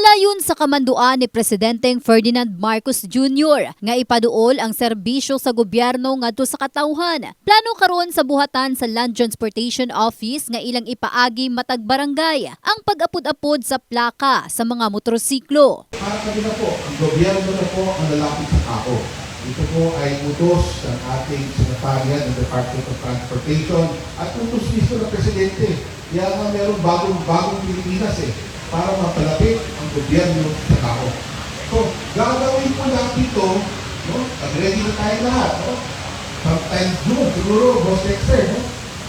Palayon sa kamanduan ni Presidenteng Ferdinand Marcos Jr. nga ipaduol ang serbisyo sa gobyerno ngadto sa katawhan. Plano karon sa buhatan sa Land Transportation Office nga ilang ipaagi matag barangay ang pag-apod-apod sa plaka sa mga motorsiklo. Para na po, ang gobyerno na po ang lalapit sa tao. Ito po ay utos ng ating sekretariat ng Department of Transportation at utos mismo ng Presidente. Kaya nga meron bagong, bagong Pilipinas eh, para mapalapit ang gobyerno sa tao. So, gagawin po natin ito, no? Pag-ready na tayo lahat, no? Sometime June, siguro, Boss Dexter, no?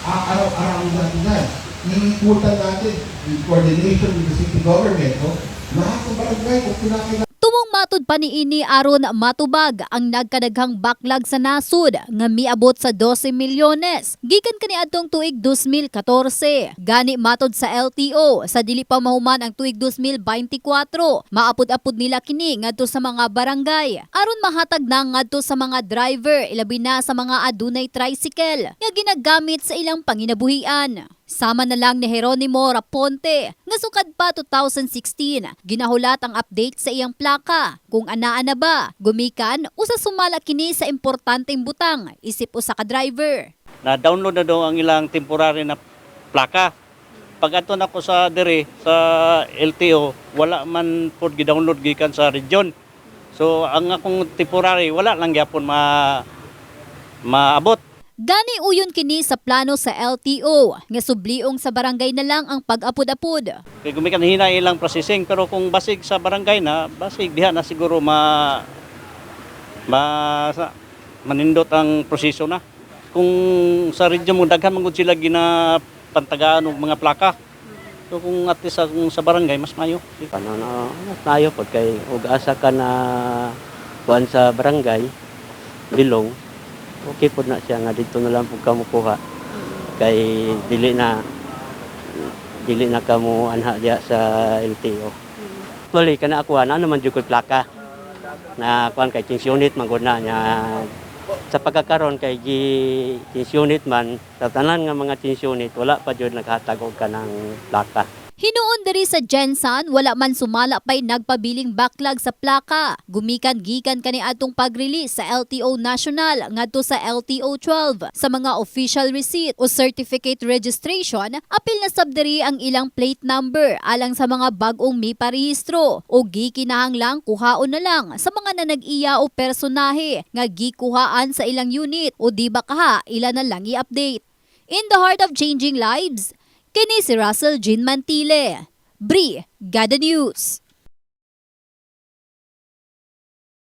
Ah, araw-araw natin yan. Iikutan natin in coordination with the city government, no? Lahat ng barangay, kung kinakailangan Matud pa ni ini aron matubag ang nagkadaghang backlog sa nasud nga miabot sa 12 milyones gikan kaniadtong tuig 2014. Gani matud sa LTO sa dili pa mahuman ang tuig 2024 maapod-apod nila kini ngadto sa mga barangay aron mahatag na ngadto sa mga driver ilabi na sa mga adunay tricycle nga ginagamit sa ilang panginabuhian. Sama na lang ni Jeronimo Raponte nga sukad pa 2016 ginahulat ang update sa iyang plaka kung anaa na ba gumikan usa sumala kini sa importanteng butang isip usa ka driver. na-download na daw ang ilang temporary na plaka. Pag ato na ko sa dire sa LTO, wala man pod gi-download gikan sa region. So ang akong temporary wala lang gyapon ma maabot. Gani uyon kini sa plano sa LTO nga subliong sa barangay na lang ang pag-apod-apod. Kaya gumikan hina ilang processing pero kung basig sa barangay na, basig diha na siguro ma ma sa, manindot ang proseso na. Kung sa region mo daghan man sila gina pantagaan og mga plaka. So kung at least sa, kung sa barangay mas mayo. Ano na tayo pod kay ug asa ka na kuan sa barangay bilong okay pod na siya nga dito na lang pud ka mukuha kay dili na dili na ka mo anha diha sa LTO. Actually kana ako ano naman jud plaka na kuan kay change unit man na nya sa pagkakaroon kay gi change unit man sa tanan nga mga change unit wala pa jud naghatag og kanang plaka. Hinuon diri sa Jensan wala man sumala pay nagpabiling backlog sa plaka. Gumikan gikan kani atong pag-release sa LTO National ngadto sa LTO 12 sa mga official receipt o certificate registration apil na sab diri ang ilang plate number alang sa mga bag-ong may parehistro o gikinahanglang kuhaon na lang sa mga nanag-iya o personahe nga gikuhaan sa ilang unit o di ba kaha ila na lang i-update. In the heart of changing lives, Kini si Russell Jean Mantile. Bri, Gada News.